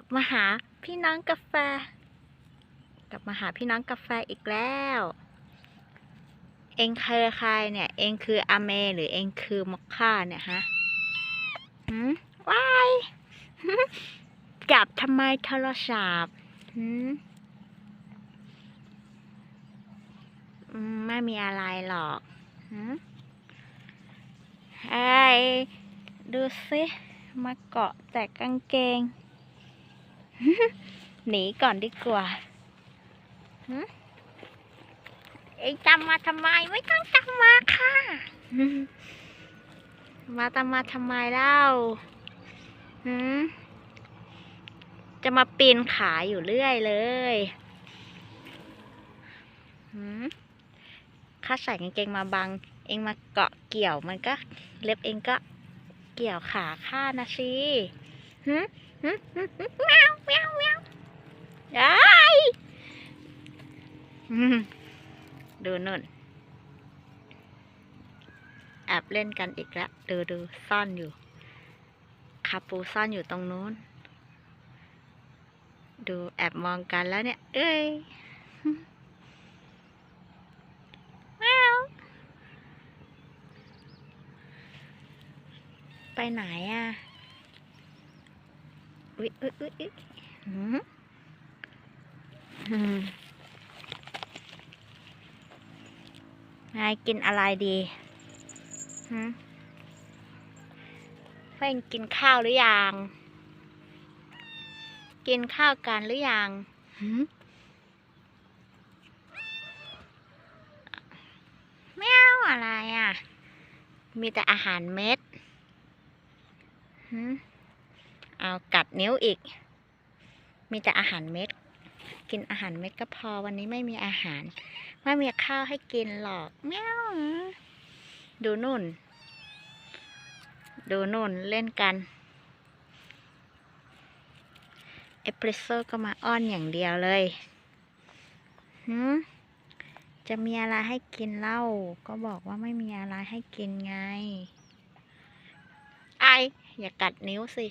ลับมาหาพี่น้องกาแฟ กลับมาหาพี่น้องกาแฟอีกแล้ว เองคือใครเนี่ย เองคืออาเม หรือเองคือมอคค่าเนี่ยฮะหืมว้ายจับทำไมโทรศัพท์หืมไม่มีอะไรหรอกหืมไอ้ยดูสิมาเกาะแต่กางเกง หนีก่อนดีกว่าหืมเองจำมาทำไมไม่ต้องจำมาค่ะ มาตามมาทำไมเล่าหืมจะมาปีนขาอยู่เรื่อยเลยหืมข้าใส่กางเกงมาบัง เองมาเกาะเกี่ยวมันก็ เล็บเองก็เกี่ยวขาข้านะสิหืมหืมหืม ดูนุ่นแอบเล่นกันอีกแล้วดูดูซ่อนอยู่ คาปูซ่อนอยู่ตรงนู้น ดูแอบมองกันแล้วเนี่ย เอ้ยแมวไปไหนอะ อุ๊ยอุ๊ยอุ๊ยอุ๊ยหืมหืม นายกินอะไรดีหืมเพื่อนกินข้าวหรือยัง กินข้าวกันหรือยังหืมไม่เอาอะไรอะ มีแต่อาหารเม็ดหืมเอากัดนิ้วอีก มีแต่อาหารเม็ด กินอาหารเม็ดก็พอวันนี้ไม่มีอาหาร ไม่มีข้าวให้กินหรอกแมวดูนุ่น ดูนุ่นเล่นกันเอสเปรสโซ่ก็มาอ้อนอย่างเดียวเลยหืมจะมีอะไรให้กินเล่า ก็บอกว่าไม่มีอะไรให้กินไง ไอ อย่ากัดนิ้วสิ